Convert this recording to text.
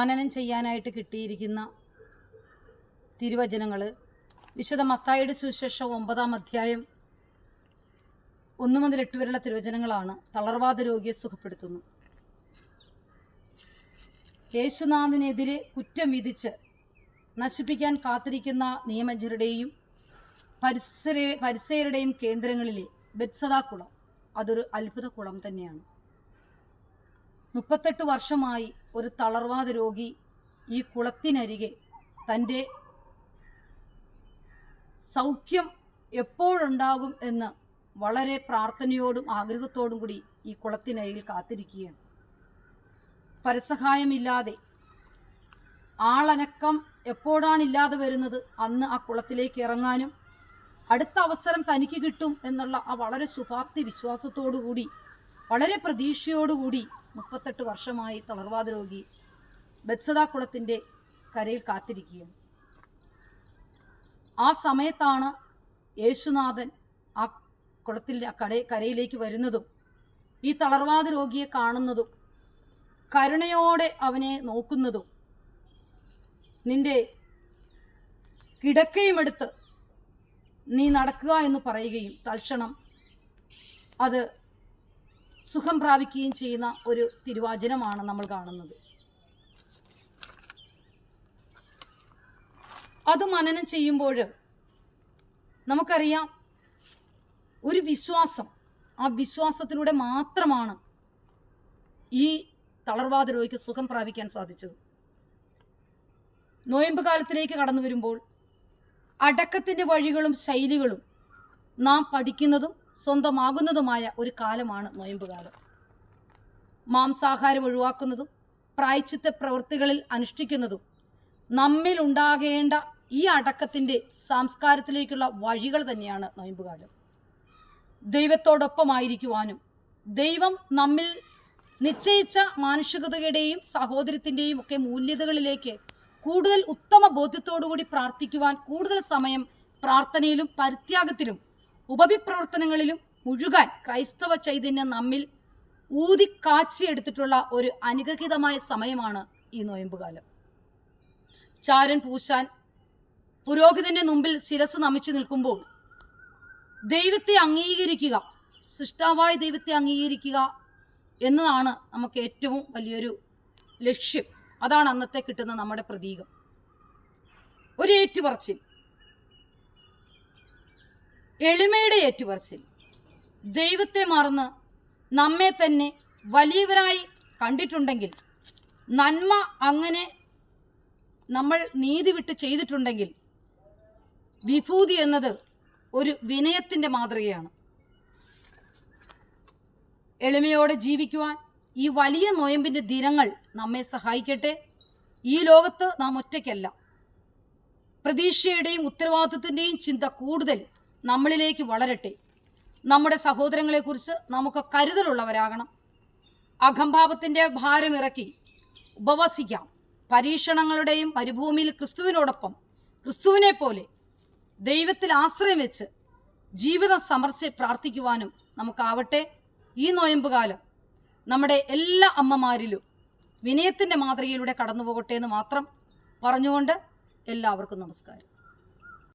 മനനം ചെയ്യാനായിട്ട് കിട്ടിയിരിക്കുന്ന തിരുവചനങ്ങൾ വിശുദ്ധ മത്തായിയുടെ സുവിശേഷം ഒമ്പതാം അധ്യായം ഒന്ന് മുതൽ എട്ട് വരെയുള്ള തിരുവചനങ്ങളാണ് തളർവാദ രോഗിയെ സുഖപ്പെടുത്തുന്നു യേശുനാഥിനെതിരെ കുറ്റം വിധിച്ച് നശിപ്പിക്കാൻ കാത്തിരിക്കുന്ന നിയമജരുടെയും പരിസര പരിസയരുടെയും കേന്ദ്രങ്ങളിലെ ബെത്സദാ കുളം അതൊരു അത്ഭുത കുളം തന്നെയാണ്. മുപ്പത്തെട്ട് വർഷമായി ഒരു തളർവാദ രോഗി ഈ കുളത്തിനരികെ തന്റെ സൗഖ്യം എപ്പോഴുണ്ടാകും എന്ന് വളരെ പ്രാർത്ഥനയോടും ആഗ്രഹത്തോടും കൂടി ഈ കുളത്തിനരികിൽ കാത്തിരിക്കുകയാണ്. പരസഹായമില്ലാതെ ആളനക്കം എപ്പോഴാണ് ഇല്ലാതെ വരുന്നത് അന്ന് ആ കുളത്തിലേക്ക് ഇറങ്ങാനും അടുത്ത അവസരം തനിക്ക് കിട്ടും എന്നുള്ള ആ വളരെ ശുഭാപ്തി വിശ്വാസത്തോടുകൂടി വളരെ പ്രതീക്ഷയോടുകൂടി മുപ്പത്തെട്ട് വർഷമായി തളർവാദ രോഗി ബത്സദാ കുളത്തിന്റെ കരയിൽ കാത്തിരിക്കുകയാണ്. ആ സമയത്താണ് യേശുനാഥൻ ആ കുളത്തിൽ കട കരയിലേക്ക് വരുന്നതും ഈ തളർവാദ രോഗിയെ കാണുന്നതും കരുണയോടെ അവനെ നോക്കുന്നതും നിന്റെ കിടക്കയും എടുത്ത് നീ നടക്കുക എന്ന് പറയുകയും തൽക്ഷണം അത് സുഖം പ്രാപിക്കുകയും ചെയ്യുന്ന ഒരു തിരുവാചനമാണ് നമ്മൾ കാണുന്നത്. അത് മനനം ചെയ്യുമ്പോൾ നമുക്കറിയാം ഒരു വിശ്വാസം ആ വിശ്വാസത്തിലൂടെ മാത്രമാണ് ഈ തളർവാദ രോഗിക്ക് സുഖം പ്രാപിക്കാൻ സാധിച്ചത്. നോയമ്പ് കാലത്തിലേക്ക് കടന്നു വരുമ്പോൾ അടക്കത്തിന്റെ വഴികളും ശൈലികളും നാം പഠിക്കുന്നതും സ്വന്തമാകുന്നതുമായ ഒരു കാലമാണ് നൊയമ്പുകാലം. മാംസാഹാരം ഒഴിവാക്കുന്നതും പ്രായച്ചിത്ത പ്രവൃത്തികളിൽ അനുഷ്ഠിക്കുന്നതും നമ്മിൽ ഉണ്ടാകേണ്ട ഈ അടക്കത്തിന്റെ സംസ്കാരത്തിലേക്കുള്ള വഴികൾ തന്നെയാണ് നോയമ്പുകാലം. ദൈവത്തോടൊപ്പമായിരിക്കുവാനും ദൈവം നമ്മിൽ നിശ്ചയിച്ച മാനുഷികതയുടെയും സഹോദരത്തിന്റെയും ഒക്കെ മൂല്യതകളിലേക്ക് കൂടുതൽ ഉത്തമ ബോധ്യത്തോടുകൂടി പ്രാർത്ഥിക്കുവാൻ കൂടുതൽ സമയം പ്രാർത്ഥനയിലും പരിത്യാഗത്തിലും ഉപവിപ്രവർത്തനങ്ങളിലും മുഴുകാൻ ക്രൈസ്തവ ചൈതന്യം നമ്മിൽ ഊതിക്കാച്ചിയെടുത്തിട്ടുള്ള ഒരു അനുഗ്രഹീതമായ സമയമാണ് ഈ നോയമ്പുകാലം. ചാരൻ പൂശാൻ പുരോഹിതന്റെ മുമ്പിൽ ശിരസ് നമിച്ചു നിൽക്കുമ്പോൾ ദൈവത്തെ അംഗീകരിക്കുക സൃഷ്ടാവായ ദൈവത്തെ അംഗീകരിക്കുക എന്നതാണ് നമുക്ക് ഏറ്റവും വലിയൊരു ലക്ഷ്യം. അതാണ് അന്നത്തെ കിട്ടുന്ന നമ്മുടെ പ്രതീകം. ഒരു ഏറ്റുപറച്ചിൽ. എളിമയുടെ ഏറ്റുപറച്ചിൽ. ദൈവത്തെ മറന്ന് നമ്മെ തന്നെ വലിയവരായി കണ്ടിട്ടുണ്ടെങ്കിൽ നന്മ അങ്ങനെ നമ്മൾ നീതി വിട്ട് ചെയ്തിട്ടുണ്ടെങ്കിൽ വിഭൂതി എന്നത് ഒരു വിനയത്തിന്റെ മാതൃകയാണ്. എളിമയോടെ ജീവിക്കുവാൻ ഈ വലിയ നോയമ്പിന്റെ ദിനങ്ങൾ നമ്മെ സഹായിക്കട്ടെ. ഈ ലോകത്ത് നാം ഒറ്റയ്ക്കല്ല. പ്രതീക്ഷയുടെയും ഉത്തരവാദിത്വത്തിന്റെയും ചിന്ത കൂടുതൽ. നമ്മളിലേക്ക് വളരട്ടെ. നമ്മുടെ സഹോദരങ്ങളെക്കുറിച്ച് നമുക്ക് കരുതലുള്ളവരാകണം. അഖംഭാവത്തിന്റെ ഭാരം ഇറക്കി ഉപവസിക്കാം. പരീക്ഷണങ്ങളുടെയും മരുഭൂമിയിൽ ക്രിസ്തുവിനോടൊപ്പം ക്രിസ്തുവിനെ പോലെ ദൈവത്തിൽ ആശ്രയം വെച്ച് ജീവിതം സമർച്ച് പ്രാർത്ഥിക്കുവാനും നമുക്കാവട്ടെ ഈ നോയമ്പുകാലം നമ്മുടെ എല്ലാ അമ്മമാരിലും വിനയത്തിന്റെ മാതൃകയിലൂടെ കടന്നു പോകട്ടെ എന്ന് മാത്രം പറഞ്ഞുകൊണ്ട് എല്ലാവർക്കും നമസ്കാരം.